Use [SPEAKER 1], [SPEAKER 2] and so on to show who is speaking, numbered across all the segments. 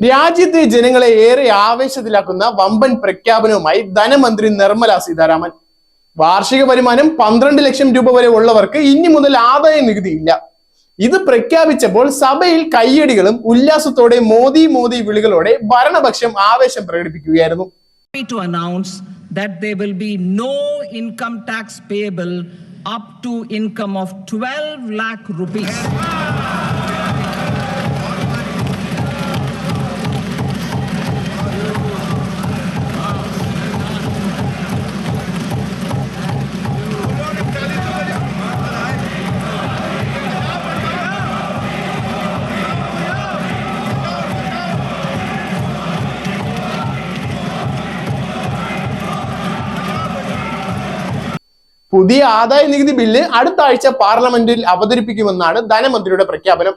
[SPEAKER 1] രാജ്യത്തെ ജനങ്ങളെ ഏറെ ആവേശത്തിലാക്കുന്ന വമ്പൻ പ്രഖ്യാപനവുമായി ധനമന്ത്രി നിർമ്മല സീതാരാമൻ. വാർഷിക വരുമാനം പന്ത്രണ്ട് ലക്ഷം രൂപ വരെ ഉള്ളവർക്ക് ഇനി മുതൽ ആദായ നികുതി ഇല്ല. ഇത് പ്രഖ്യാപിച്ചപ്പോൾ സഭയിൽ കയ്യടികളും ഉല്ലാസത്തോടെ മോദി മോദി വിളികളോടെ ഭരണപക്ഷം ആവേശം പ്രകടിപ്പിക്കുകയായിരുന്നു.
[SPEAKER 2] To announce that there will be no income tax payable up to income of 12 lakh rupees.
[SPEAKER 1] പുതിയ ആദായ നികുതി ബില്ല് അടുത്ത ആഴ്ച പാർലമെന്റിൽ അവതരിപ്പിക്കുമെന്നാണ് ധനമന്ത്രിയുടെ പ്രഖ്യാപനം.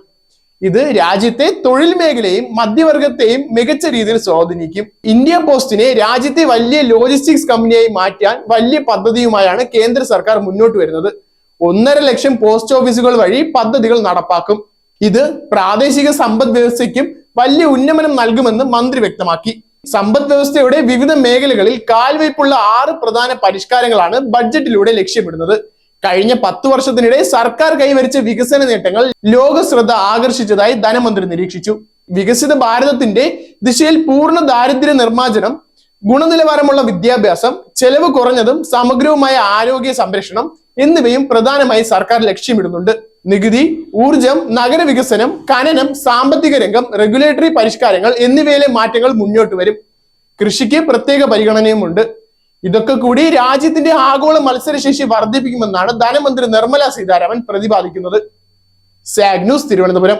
[SPEAKER 1] ഇത് രാജ്യത്തെ തൊഴിൽ മേഖലയും മധ്യവർഗത്തെയും മികച്ച രീതിയിൽ സ്വാധീനിക്കും. ഇന്ത്യ പോസ്റ്റിനെ രാജ്യത്തെ വലിയ ലോജിസ്റ്റിക്സ് കമ്പനിയായി മാറ്റാൻ വലിയ പദ്ധതിയുമായാണ് കേന്ദ്ര സർക്കാർ മുന്നോട്ട് വരുന്നത്. ഒന്നര ലക്ഷം പോസ്റ്റ് ഓഫീസുകൾ വഴി പദ്ധതികൾ നടപ്പാക്കും. ഇത് പ്രാദേശിക സമ്പദ് വ്യവസ്ഥയ്ക്കും വലിയ ഉന്നമനം നൽകുമെന്ന് മന്ത്രി വ്യക്തമാക്കി. സമ്പദ് വ്യവസ്ഥയുടെ വിവിധ മേഖലകളിൽ കാൽവയ്പുള്ള ആറ് പ്രധാന പരിഷ്കാരങ്ങളാണ് ബഡ്ജറ്റിലൂടെ ലക്ഷ്യമിടുന്നത്. കഴിഞ്ഞ പത്തു വർഷത്തിനിടെ സർക്കാർ കൈവരിച്ച വികസന നേട്ടങ്ങൾ ലോക ശ്രദ്ധ ആകർഷിച്ചതായി ധനമന്ത്രി നിരീക്ഷിച്ചു. വികസിത ഭാരതത്തിന്റെ ദിശയിൽ പൂർണ ദാരിദ്ര്യ നിർമ്മാർജനം ഗുണനിലവാരമുള്ള വിദ്യാഭ്യാസം ചെലവ് കുറഞ്ഞതും സമഗ്രവുമായ ആരോഗ്യ സംരക്ഷണം എന്നിവയും പ്രധാനമായി സർക്കാർ ലക്ഷ്യമിടുന്നുണ്ട്. നികുതി ഊർജം നഗരവികസനം ഖനനം സാമ്പത്തിക രംഗം റെഗുലേറ്ററി പരിഷ്കാരങ്ങൾ എന്നിവയിലെ മാറ്റങ്ങൾ മുന്നോട്ട് വരും. കൃഷിക്ക് പ്രത്യേക പരിഗണനയുമുണ്ട്. ഇതൊക്കെ കൂടി രാജ്യത്തിന്റെ ആഗോള മത്സരശേഷി വർദ്ധിപ്പിക്കുമെന്നാണ് ധനമന്ത്രി നിർമ്മല സീതാരാമൻ പ്രതിപാദിക്കുന്നത്. സാഗ് ന്യൂസ് തിരുവനന്തപുരം.